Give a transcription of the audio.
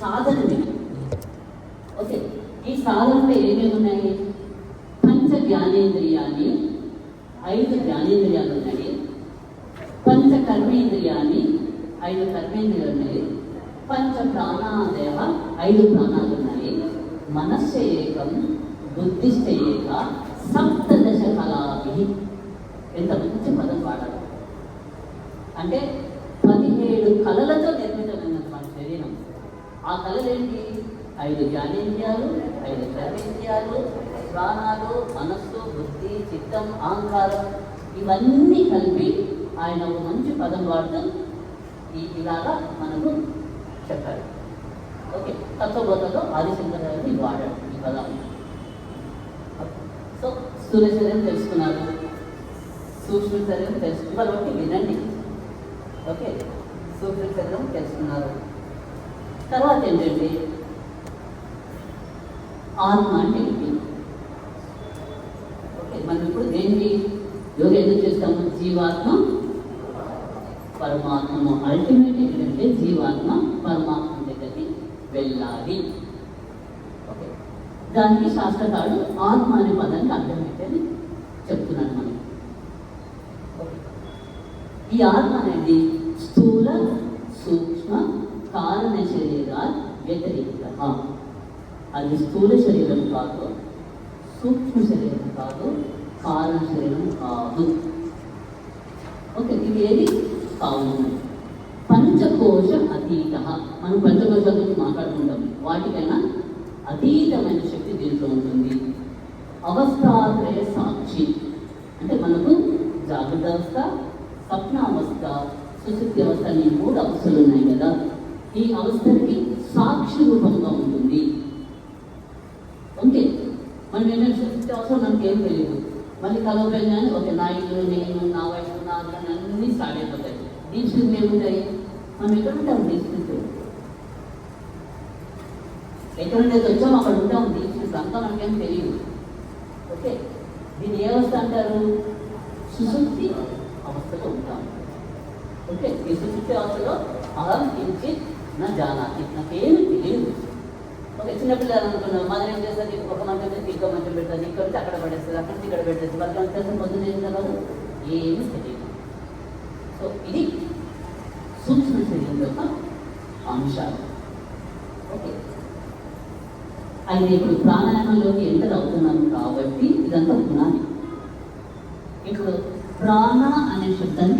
సాధనమే. Okay ఈ సాధనలో ఏమేమి ఉన్నాయి? పంచ జ్ఞానేంద్రియాన్ని ఐదు జ్ఞానేంద్రియాలు ఉన్నాయి. పంచ కర్మేంద్రియాన్ని ఐదు కర్మేంద్రియాలు ఉన్నాయి. పంచ ప్రాణాదేవ ఐదు ప్రాణాలు ఉన్నాయి. మనస్సు ఏకం బుద్ధిష్ట ఏక సప్తదశ కళాభి. ఎంత మంచి పదం వాడాలి అంటే పదిహేడు కళలతో ఆ కళలు ఏంటి ఐదు జ్ఞానేంద్రియాలు ఐదు కర్మేంద్రియాలు ప్రాణాలు మనస్సు బుద్ధి చిత్తం అహంకారం ఇవన్నీ కలిపి ఆయన ఒక మంచి పదం వాడుతూ ఈ ఇలాగా మనకు చెప్పారు ఓకే తత్వబోధలో ఆదిశంకరాన్ని వాడాడు ఈ పదం. సో సూర్యశర్యం తెలుసుకున్నారు సూక్ష్మ శరీరం తెలుసుకున్నారు ఒకటి వినండి. ఓకే సూక్ష్మ శరీరం తెలుసుకున్నారు. తర్వాత ఏంటంటే ఆత్మ అంటే ఏంటి? ఓకే మనం ఇప్పుడు దేనికి యోగ ఎందుకు చేస్తాము? జీవాత్మ పరమాత్మ అల్టిమేట్ ఏంటంటే జీవాత్మ పరమాత్మ దగ్గరికి వెళ్ళాలి. ఓకే దానికి శాస్త్రకారుడు ఆత్మ అనే పదానికి అర్థం చెప్తున్నాను చెప్తున్నాడు మనం ఈ ఆత్మ అనేది స్థూల సూక్ష్మ కారణ శరీర వ్యతిరేక అది స్థూల శరీరం కాదు సూక్ష్మ శరీరం కాదు కారణ శరీరం కాదు. ఓకే ఇది ఏది? కావు పంచకోశ అతీత. మనం పంచకోశాల గురించి మాట్లాడుకుంటాం. వాటికైనా అతీతమైన శక్తి దీంట్లో ఉంటుంది. అవస్థాత్రయ సాక్షి. అంటే మనకు జాగ్రత్త అవస్థ స్వప్నావస్థ సుశుద్ధి అవస్థ అనే మూడు అవస్థలు ఉన్నాయి కదా. ఈ అవస్థలకి సా రూపంగా ఉంటుంది ఓకే మనం ఏంటంటే సుశుద్ధి అవసరం? మనకి ఏం తెలియదు మళ్ళీ కలవగానే ఓకే నా ఇల్లు నేను నా వయసు నా అతను అన్నీ స్టార్ట్ అయిపోతాయి. దీక్షలు ఏముంటాయి? మనం ఎక్కడ ఉంటాం? దీక్షలు ఎక్కడ ఉండేది వచ్చాం అక్కడ ఉంటాం. దీక్షలు అంతా మనకేం తెలియదు ఓకే దీన్ని ఏ అవస్థ అంటారు? సుశుద్ధి అవస్థలో ఉంటాం. ఓకే ఈ సుశుద్ధి అవస్థలో అహం కించిత్ నా జానా నాకేమి తెలియదు ఒక చిన్నపిల్లలు అనుకున్నాం మదర్ ఏం చేస్తుంది ఒక మంచం చేసి ఇంకో మంచం పెడుతుంది ఇక్కడ నుంచి అక్కడ పడేస్తుంది అక్కడ నుంచి ఇక్కడ పెట్టేస్తుంది వాళ్ళకి ఏం చేస్తుంది పొద్దున్న ఏం తర్వాత ఏమి తెలియదు. సో ఇది సూక్ష్మ శరీరం యొక్క అంశాలు. ఓకే. అయితే ఇప్పుడు ప్రాణాయామంలోకి ఎంటర్ అవుతున్నాం కాబట్టి ఇదంతా పునాది ఇప్పుడు ప్రాణ అనే శబ్దాన్ని